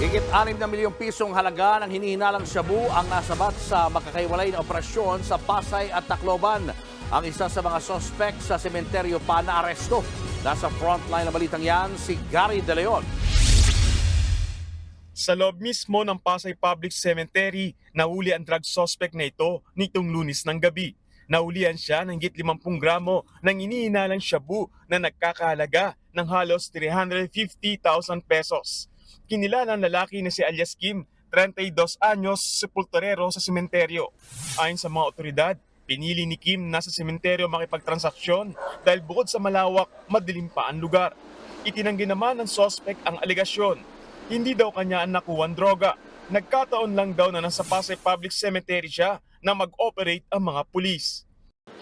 Higit 6 na milyong pisong halaga ng hinihinalang shabu ang nasabat sa makakaiwalay na operasyon sa Pasay at Tacloban. Ang isa sa mga sospek sa sementeryo pa na aresto. Nasa frontline na balitang yan si Gary De Leon. Sa loob mismo ng Pasay Public Cemetery, nahuli ang drug suspect na ito nitong lunis ng gabi. Nahulihan siya ng higit 50 gramo ng inihinalang shabu na nagkakahalaga ng halos 350,000 pesos. Kinilala ang lalaki na si alias Kim, 32 anyos, sepulturero sa sementeryo. Ayon sa mga otoridad, pinili ni Kim na sa sementeryo makipagtransaksyon dahil bukod sa malawak, madilim pa ang lugar. Itinanggi naman ng suspect ang alegasyon hindi daw kanya ang nakuwang droga. Nagkataon lang daw na nasa Pasay Public Cemetery siya na mag-operate ang mga pulis.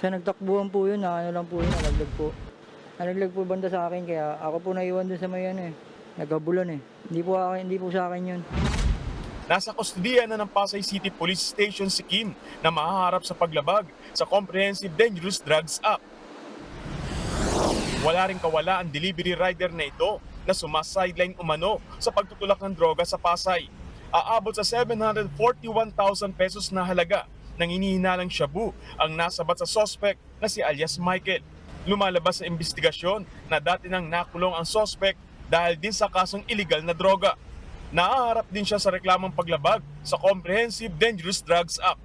Sa nagtakbuhan po yun, na ano lang po yun, nalaglag po. Nalaglag po banda sa akin, kaya ako po naiwan dun sa may ano eh. Nagabulan eh. Hindi po, akin, hindi po sa akin yun. Nasa kustodiya na ng Pasay City Police Station si Kim na mahaharap sa paglabag sa Comprehensive Dangerous Drugs Act. Wala rin kawala ang delivery rider na ito na sumasideline umano sa pagtutulak ng droga sa Pasay. Aabot sa 741,000 pesos na halaga ng inihinalang shabu ang nasabat sa suspect na si alias Michael. Lumalabas sa investigasyon na dati nang nakulong ang suspect dahil din sa kasong illegal na droga. Naaharap din siya sa reklamang paglabag sa Comprehensive Dangerous Drugs Act.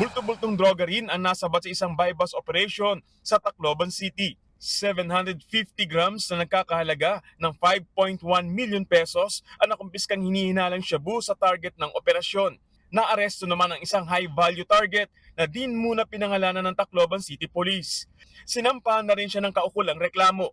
Bulto-bultong droga rin ang nasabat sa isang bypass operation sa Tacloban City. 750 grams na nagkakahalaga ng 5.1 million pesos ang nakumpiskang hinihinalang shabu sa target ng operasyon. Naaresto naman ang isang high-value target na din muna pinangalanan ng Tacloban City Police. Sinampahan na rin siya ng kaukulang reklamo.